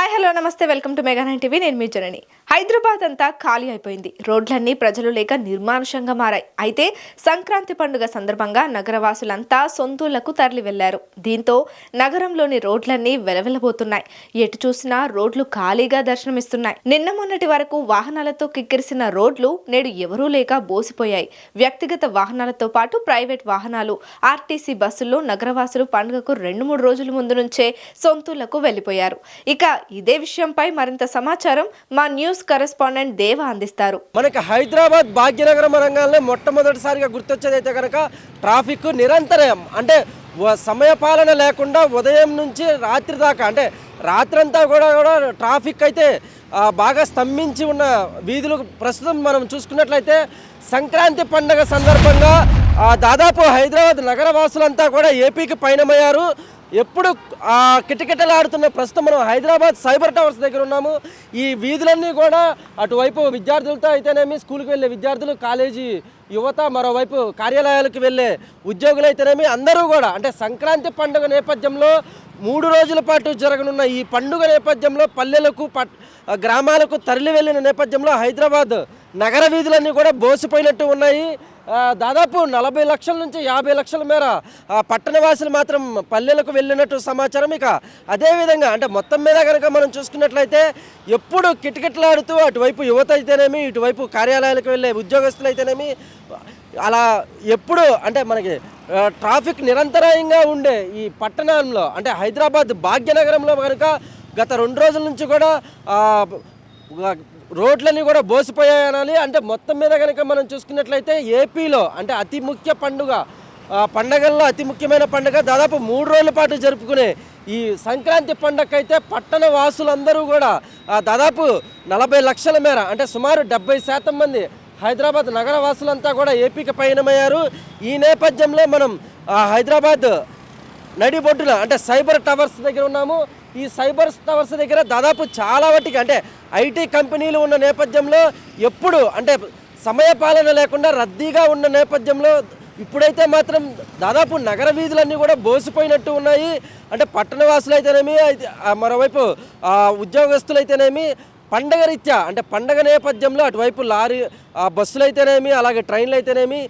Hi hello namaste. Welcome to mega nine TV. నేను మీ జనని. హైదరాబాద్ అంతా ఖాళీ అయిపోయింది. రోడ్లన్నీ ప్రజలు లేక నిర్మానుషంగా మారాయి. అయితే సంక్రాంతి పండుగ సందర్భంగా నగరవాసులంతా సొంతూళ్ళకు తరలి వెళ్ళారు దీంతో నగరంలోని రోడ్లన్నీ వెలవెలబోతున్నాయి. ఎటు చూసినా రోడ్లు ఖాళీగా దర్శనమిస్తున్నాయి. నిన్న మొన్నటి వరకు వాహనాలతో కిక్కిరిసిన రోడ్లు నేడు ఎవరూ లేక బోసిపోయాయి. వ్యక్తిగత వాహనాలతో పాటు ప్రైవేట్ వాహనాలు ఆర్టీసీ బస్సుల్లో నగరవాసులు పండుగకు రెండు మూడు రోజుల ముందు నుంచే సొంతూళ్ళకు వెళ్ళిపోయారు ఇక ఇదే విషయంపై మరింత సమాచారం మా న్యూస్ కరెస్పాండెంట్ దేవ అందిస్తారు. మనకి హైదరాబాద్ భాగ్యనగరం రంగాల్లో మొట్టమొదటిసారిగా గుర్తొచ్చేది అయితే కనుక ట్రాఫిక్ నిరంతరం. అంటే సమయపాలన లేకుండా ఉదయం నుంచి రాత్రి దాకా అంటే రాత్రంతా కూడా కూడా ట్రాఫిక్ అయితే బాగా స్తంభించి ఉన్న వీధులు ప్రస్తుతం మనం చూసుకున్నట్లయితే సంక్రాంతి పండుగ సందర్భంగా దాదాపు హైదరాబాద్ నగర వాసులంతా కూడా ఏపీకి పయనమయ్యారు. ఎప్పుడు ఆ కిటకిటలాడుతున్న ప్రస్తుతం మనం హైదరాబాద్ సైబర్ టవర్స్ దగ్గర ఉన్నాము. ఈ వీధులన్నీ కూడా అటువైపు విద్యార్థులతో అయితేనేమి స్కూల్కి వెళ్ళే విద్యార్థులు కాలేజీ యువత మరోవైపు కార్యాలయాలకు వెళ్ళే ఉద్యోగులు అయితేనేమి అందరూ కూడా అంటే సంక్రాంతి పండుగ నేపథ్యంలో మూడు రోజుల పాటు జరగనున్న ఈ పండుగ నేపథ్యంలో పల్లెలకు పట్ గ్రామాలకు తరలి వెళ్ళిన నేపథ్యంలో హైదరాబాద్ నగర వీధులన్నీ కూడా బోసిపోయినట్టు ఉన్నాయి. దాదాపు నలభై లక్షల నుంచి యాభై లక్షల మేర పట్టణవాసులు మాత్రం పల్లెలకు వెళ్ళినట్టు సమాచారం. ఇక అదేవిధంగా అంటే మొత్తం మీద కనుక మనం చూసుకున్నట్లయితే ఎప్పుడు కిటకిటలాడుతూ అటువైపు యువత అయితేనేమి ఇటువైపు కార్యాలయాలకు వెళ్ళే ఉద్యోగస్తులు అయితేనేమి అలా ఎప్పుడు అంటే మనకి ట్రాఫిక్ నిరంతరాయంగా ఉండే ఈ పట్టణంలో అంటే హైదరాబాద్ భాగ్యనగరంలో కనుక గత రెండు రోజుల నుంచి కూడా రోడ్లన్నీ కూడా బోసిపోయాయి అనాలి. అంటే మొత్తం మీద కనుక మనం చూసుకున్నట్లయితే ఏపీలో అంటే అతి ముఖ్య పండుగ పండగల్లో అతి ముఖ్యమైన పండుగ దాదాపు మూడు రోజుల పాటు జరుపుకునే ఈ సంక్రాంతి పండగకైతే పట్టణ వాసులందరూ కూడా దాదాపు నలభై లక్షల మేర అంటే సుమారు డెబ్బై శాతం మంది హైదరాబాద్ నగర వాసులంతా కూడా ఏపీకి పయనమయ్యారు. ఈ నేపథ్యంలో మనం హైదరాబాద్ నడిబొడ్డున అంటే సైబర్ టవర్స్ దగ్గర ఉన్నాము. ఈ సైబర్ టవర్స్ దగ్గర దాదాపు చాలా వాటికి అంటే ఐటీ కంపెనీలు ఉన్న నేపథ్యంలో ఎప్పుడు అంటే సమయపాలన లేకుండా రద్దీగా ఉన్న నేపథ్యంలో ఇప్పుడైతే మాత్రం దాదాపు నగర వీధులన్నీ కూడా బోసిపోయినట్టు ఉన్నాయి. అంటే పట్టణవాసులు అయితేనేమి అయితే మరోవైపు ఉద్యోగస్తులు అయితేనేమి పండగ రీత్యా అంటే పండగ నేపథ్యంలో అటువైపు లారీ బస్సులు అయితేనేమి అలాగే ట్రైన్లు అయితేనేమి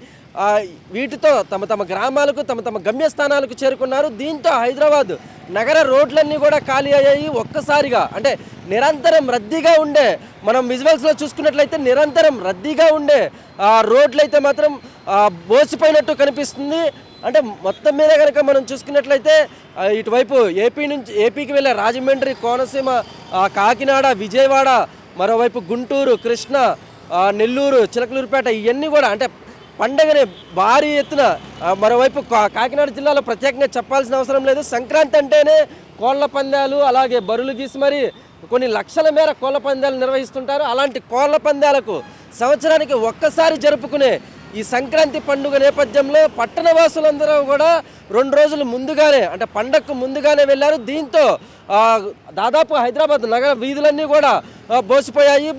వీటితో తమ తమ గ్రామాలకు తమ తమ గమ్యస్థానాలకు చేరుకున్నారు. దీంతో హైదరాబాద్ నగర రోడ్లన్నీ కూడా ఖాళీ అయ్యాయి. ఒక్కసారిగా అంటే నిరంతరం రద్దీగా ఉండే మనం విజువల్స్లో చూసుకున్నట్లయితే నిరంతరం రద్దీగా ఉండే రోడ్లు అయితే మాత్రం బోసిపోయినట్టు కనిపిస్తుంది. అంటే మొత్తం మీద కనుక మనం చూసుకున్నట్లయితే ఇటువైపు ఏపీ నుంచి ఏపీకి వెళ్ళే రాజమండ్రి కోనసీమ కాకినాడ విజయవాడ మరోవైపు గుంటూరు కృష్ణ నెల్లూరు చిలకలూరుపేట ఇవన్నీ కూడా అంటే పండగని భారీ ఎత్తున మరోవైపు కా- కాకినాడ జిల్లాలో ప్రత్యేకంగా చెప్పాల్సిన అవసరం లేదు. సంక్రాంతి అంటేనే కోళ్ళ పందాలు అలాగే బరులు గీసి మరి కొన్ని లక్షల మేర కోళ్ళ పందాలు నిర్వహిస్తుంటారు. అలాంటి కోళ్ళ పందాలకు సంవత్సరానికి ఒక్కసారి జరుపుకునే ఈ సంక్రాంతి పండుగ నేపథ్యంలో పట్టణవాసులందరూ కూడా రెండు రోజులు ముందుగానే అంటే పండగకు ముందుగానే వెళ్ళారు. దీంతో దాదాపు హైదరాబాద్ నగర వీధులన్నీ కూడా బోసిపోయాయి.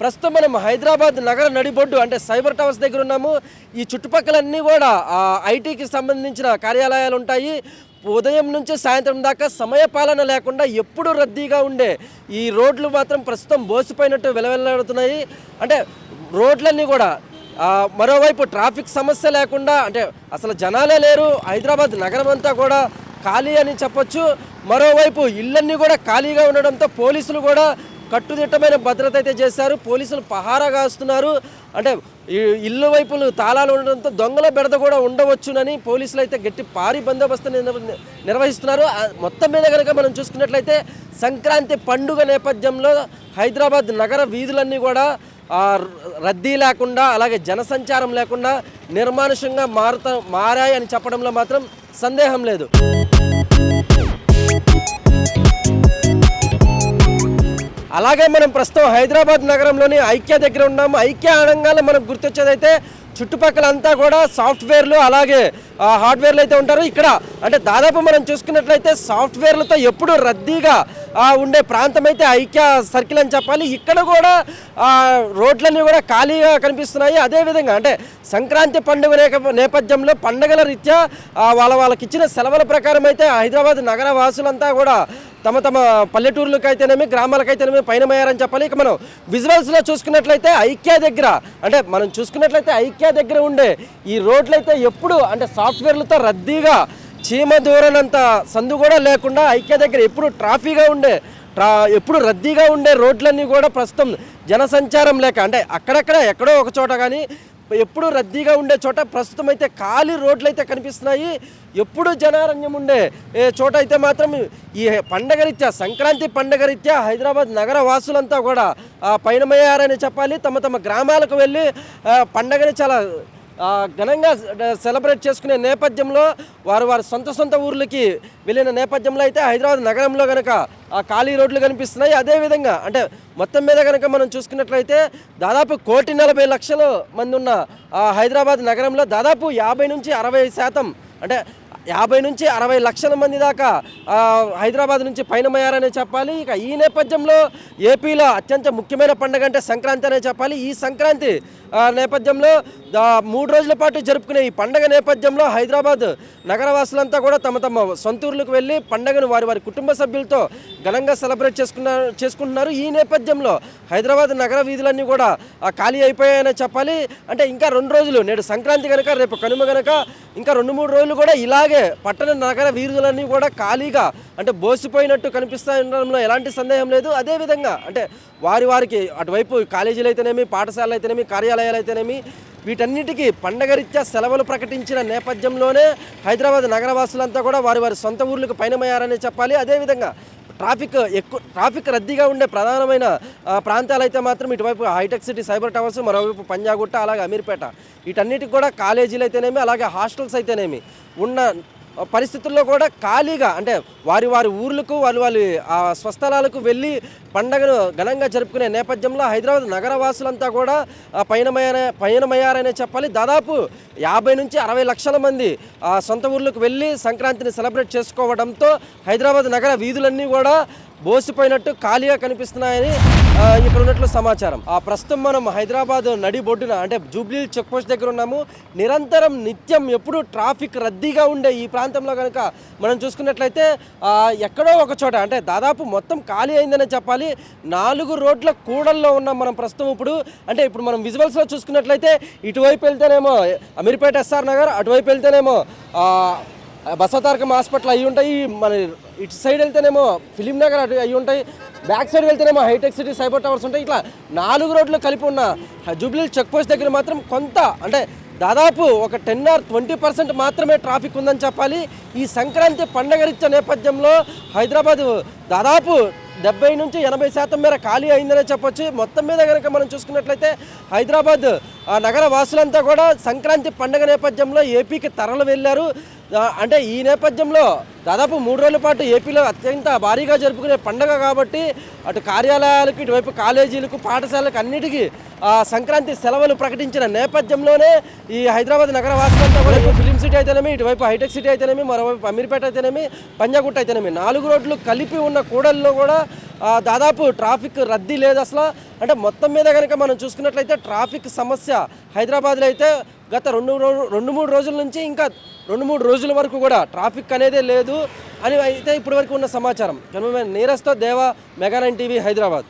ప్రస్తుతం మనం హైదరాబాద్ నగర నడిబొడ్డు అంటే సైబర్ టవర్స్ దగ్గర ఉన్నాము. ఈ చుట్టుపక్కలన్నీ కూడా ఐటీకి సంబంధించిన కార్యాలయాలు ఉంటాయి. ఉదయం నుంచి సాయంత్రం దాకా సమయపాలన లేకుండా ఎప్పుడు రద్దీగా ఉండే ఈ రోడ్లు మాత్రం ప్రస్తుతం బోసిపోయినట్టు వెలవెల్లాడుతున్నాయి. అంటే రోడ్లన్నీ కూడా మరోవైపు ట్రాఫిక్ సమస్య లేకుండా అంటే అసలు జనాలే లేరు హైదరాబాద్ నగరం అంతా కూడా ఖాళీ అని చెప్పొచ్చు. మరోవైపు ఇళ్ళన్నీ కూడా ఖాళీగా ఉండడంతో పోలీసులు కూడా కట్టుదిట్టమైన భద్రత అయితే చేశారు. పోలీసులు పహారా కాస్తున్నారు. అంటే ఇల్లు వైపులు తాళాలు ఉండడంతో దొంగల బెడద కూడా ఉండవచ్చునని పోలీసులు అయితే గట్టి భారీ బందోబస్తు నిర్వ- నిర్వహిస్తున్నారు. మొత్తం మీద కనుక మనం చూసుకున్నట్లయితే సంక్రాంతి పండుగ నేపథ్యంలో హైదరాబాద్ నగర వీధులన్నీ కూడా రద్దీ లేకుండా అలాగే జనసంచారం లేకుండా నిర్మానుషంగా మారుత మారాయి అని చెప్పడంలో మాత్రం సందేహం లేదు. అలాగే మనం ప్రస్తుతం హైదరాబాద్ నగరంలోని ఐక్య దగ్గర ఉన్నాము ఐక్య అనగానే మనకు గుర్తొచ్చేదైతే చుట్టుపక్కల అంతా కూడా సాఫ్ట్వేర్లు అలాగే హార్డ్వేర్లు అయితే ఉంటారు. ఇక్కడ అంటే దాదాపు మనం చూసుకున్నట్లయితే సాఫ్ట్వేర్లతో ఎప్పుడు రద్దీగా ఉండే ప్రాంతం అయితే ఐక్య సర్కిల్ అని చెప్పాలి. ఇక్కడ కూడా రోడ్లన్నీ కూడా ఖాళీగా కనిపిస్తున్నాయి. అదేవిధంగా అంటే సంక్రాంతి పండుగ నేపథ్యంలో పండుగల రీత్యా వాళ్ళ వాళ్ళకి ఇచ్చిన సెలవుల ప్రకారం అయితే హైదరాబాద్ నగర వాసులంతా కూడా తమ తమ పల్లెటూర్లకు అయితేనేమి గ్రామాలకైతేనేమి పయనమయ్యారని చెప్పాలి. ఇక మనం విజువల్స్లో చూసుకున్నట్లయితే ఐక్య దగ్గర అంటే మనం చూసుకున్నట్లయితే ఐక్య దగ్గర ఉండే ఈ రోడ్లు అయితే ఎప్పుడు అంటే సాఫ్ట్వేర్లతో రద్దీగా చీమ దూరనంత సందు కూడా లేకుండా ఐక్య దగ్గర ఎప్పుడు ట్రాఫీగా ఉండే ట్రా ఎప్పుడు రద్దీగా ఉండే రోడ్లన్నీ కూడా ప్రస్తుతం జనసంచారం లేక అంటే అక్కడక్కడ ఎక్కడో ఒక చోట కానీ ఎప్పుడు రద్దీగా ఉండే చోట ప్రస్తుతం అయితే ఖాళీ రోడ్లు అయితే కనిపిస్తున్నాయి. ఎప్పుడు జనారణ్యం ఉండే చోట అయితే మాత్రం ఈ పండగ రీత్యా సంక్రాంతి పండగ రీత్యా హైదరాబాద్ నగర వాసులంతా కూడా పయనమయ్యారని చెప్పాలి. తమ తమ గ్రామాలకు వెళ్ళి పండగని చాలా ఘనంగా సెలబ్రేట్ చేసుకునే నేపథ్యంలో వారు వారి సొంత సొంత ఊర్లకి వెళ్ళిన నేపథ్యంలో అయితే హైదరాబాద్ నగరంలో కనుక ఖాళీ రోడ్లు కనిపిస్తున్నాయి. అదేవిధంగా అంటే మొత్తం మీద కనుక మనం చూసుకున్నట్లయితే దాదాపు కోటి నలభై లక్షల మంది ఉన్న హైదరాబాద్ నగరంలో దాదాపు యాభై నుంచి అరవై శాతం అంటే యాభై నుంచి అరవై లక్షల మంది దాకా హైదరాబాద్ నుంచి పయనమయ్యారనే చెప్పాలి. ఇక ఈ నేపథ్యంలో ఏపీలో అత్యంత ముఖ్యమైన పండుగ అంటే సంక్రాంతి అనే చెప్పాలి. ఈ సంక్రాంతి నేపథ్యంలో మూడు రోజుల పాటు జరుపుకునే ఈ పండగ నేపథ్యంలో హైదరాబాద్ నగరవాసులంతా కూడా తమ తమ సొంతూర్లకు వెళ్ళి పండగను వారి వారి కుటుంబ సభ్యులతో ఘనంగా సెలబ్రేట్ చేసుకున్నారు చేసుకుంటున్నారు. ఈ నేపథ్యంలో హైదరాబాద్ నగర వీధులన్నీ కూడా ఖాళీ అయిపోయాయని చెప్పాలి. అంటే ఇంకా రెండు రోజులు నేడు సంక్రాంతి కనుక రేపు కనుమ కనుక ఇంకా రెండు మూడు రోజులు కూడా ఇలాగే పట్టణ నగర వీధులన్నీ కూడా ఖాళీగా అంటే బోసిపోయినట్టు కనిపిస్తా ఉండడంలో ఎలాంటి సందేహం లేదు. అదేవిధంగా అంటే వారి వారికి అటువైపు కాలేజీలు అయితేనేమి పాఠశాలలు అయితేనేమి కార్యాలయాలు అయితేనేమి వీటన్నిటికీ పండగరీత్యా సెలవులు ప్రకటించిన నేపథ్యంలోనే హైదరాబాద్ నగరవాసులంతా కూడా వారి వారి సొంత ఊర్లకు పయనమయ్యారని చెప్పాలి. అదేవిధంగా ట్రాఫిక్ ఎక్కువ ట్రాఫిక్ రద్దీగా ఉండే ప్రధానమైన ప్రాంతాలైతే మాత్రం ఇటువైపు హైటెక్ సిటీ సైబర్ టవర్స్ మరోవైపు పంజాగుట్ట అలాగే అమీర్పేట. వీటన్నిటికి కూడా కాలేజీలు అయితేనేమి అలాగే హాస్టల్స్ అయితేనేమి ఉన్న పరిస్థితుల్లో కూడా ఖాళీగా అంటే వారి వారి ఊర్లకు వాళ్ళు వాళ్ళ ఆ స్వస్థలాలకు వెళ్ళి పండగను ఘనంగా జరుపుకునే నేపథ్యంలో హైదరాబాద్ నగరవాసులంతా కూడా ఆ, పయనమయ్యార పయనమయ్యారనే చెప్పాలి. దాదాపు యాభై నుంచి అరవై లక్షల మంది సొంత ఊర్లకు వెళ్ళి సంక్రాంతిని సెలబ్రేట్ చేసుకోవడంతో హైదరాబాద్ నగర వీధులన్నీ కూడా బోసిపోయినట్టు ఖాళీగా కనిపిస్తున్నాయని ఇక్కడ ఉన్నట్లు సమాచారం. ఆ ప్రస్తుతం మనం హైదరాబాద్ నడి బొడ్డున అంటే జూబ్లీ చెక్ పోస్ట్ దగ్గర ఉన్నాము. నిరంతరం నిత్యం ఎప్పుడు ట్రాఫిక్ రద్దీగా ఉండే ఈ ప్రాంతంలో కనుక మనం చూసుకున్నట్లయితే ఎక్కడో ఒక చోట అంటే దాదాపు మొత్తం ఖాళీ అయిందనే చెప్పాలి. నాలుగు రోడ్ల కూడల్లో ఉన్నాం మనం ప్రస్తుతం ఇప్పుడు. అంటే ఇప్పుడు మనం విజువల్స్లో చూసుకున్నట్లయితే ఇటువైపు వెళ్తేనేమో అమీర్పేట ఎస్ఆర్ నగర్ అటువైపు వెళ్తేనేమో బసవతారకం హాస్పిటల్ అయి ఉంటాయి. మన ఇటు సైడ్ వెళ్తేనేమో ఫిలిం నగర్ అటు అయి ఉంటాయి. బ్యాక్ సైడ్ వెళ్తేనేమో హైటెక్ సిటీ సైబర్ టవర్స్ ఉంటాయి. ఇట్లా నాలుగు రోడ్లు కలిపి ఉన్న జూబ్లీ చెక్ పోస్ట్ దగ్గర మాత్రం కొంత అంటే దాదాపు ఒక టెన్ ఆర్ ట్వంటీ పర్సెంట్ మాత్రమే ట్రాఫిక్ ఉందని చెప్పాలి. ఈ సంక్రాంతి పండగ రీత్యా నేపథ్యంలో హైదరాబాద్ దాదాపు డెబ్బై నుంచి ఎనభై శాతం మేర ఖాళీ అయిందనే చెప్పొచ్చు. మొత్తం మీద కనుక మనం చూసుకున్నట్లయితే హైదరాబాద్ నగర వాసులంతా కూడా సంక్రాంతి పండగ నేపథ్యంలో ఏపీకి తరలి వెళ్ళారు. అంటే ఈ నేపథ్యంలో దాదాపు మూడు రోజుల పాటు ఏపీలో అత్యంత భారీగా జరుపుకునే పండగ కాబట్టి అటు కార్యాలయాలకు ఇటువైపు కాలేజీలకు పాఠశాలకు అన్నిటికీ సంక్రాంతి సెలవులు ప్రకటించిన నేపథ్యంలోనే ఈ హైదరాబాద్ నగర వాసులంతా కూడా ఫిలిం సిటీ అయితేనేమి ఇటువైపు హైటెక్ సిటీ అయితేనేమి మరోవైపు అమీర్పేట అయితేనేమి పంజాగుట్ట అయితేనేమి నాలుగు రోడ్లు కలిపి ఉన్న కూడల్లో కూడా దాదాపు ట్రాఫిక్ రద్దీ లేదు అసలు. అంటే మొత్తం మీద కనుక మనం చూసుకున్నట్లయితే ట్రాఫిక్ సమస్య హైదరాబాద్లో అయితే గత రెండు రెండు మూడు రోజుల నుంచి ఇంకా రెండు మూడు రోజుల వరకు కూడా ట్రాఫిక్ అనేదే లేదు అని అయితే ఇప్పటివరకు ఉన్న సమాచారం. కనుక నీరస్తో దేవా మెగా నైన్ టీవీ హైదరాబాద్.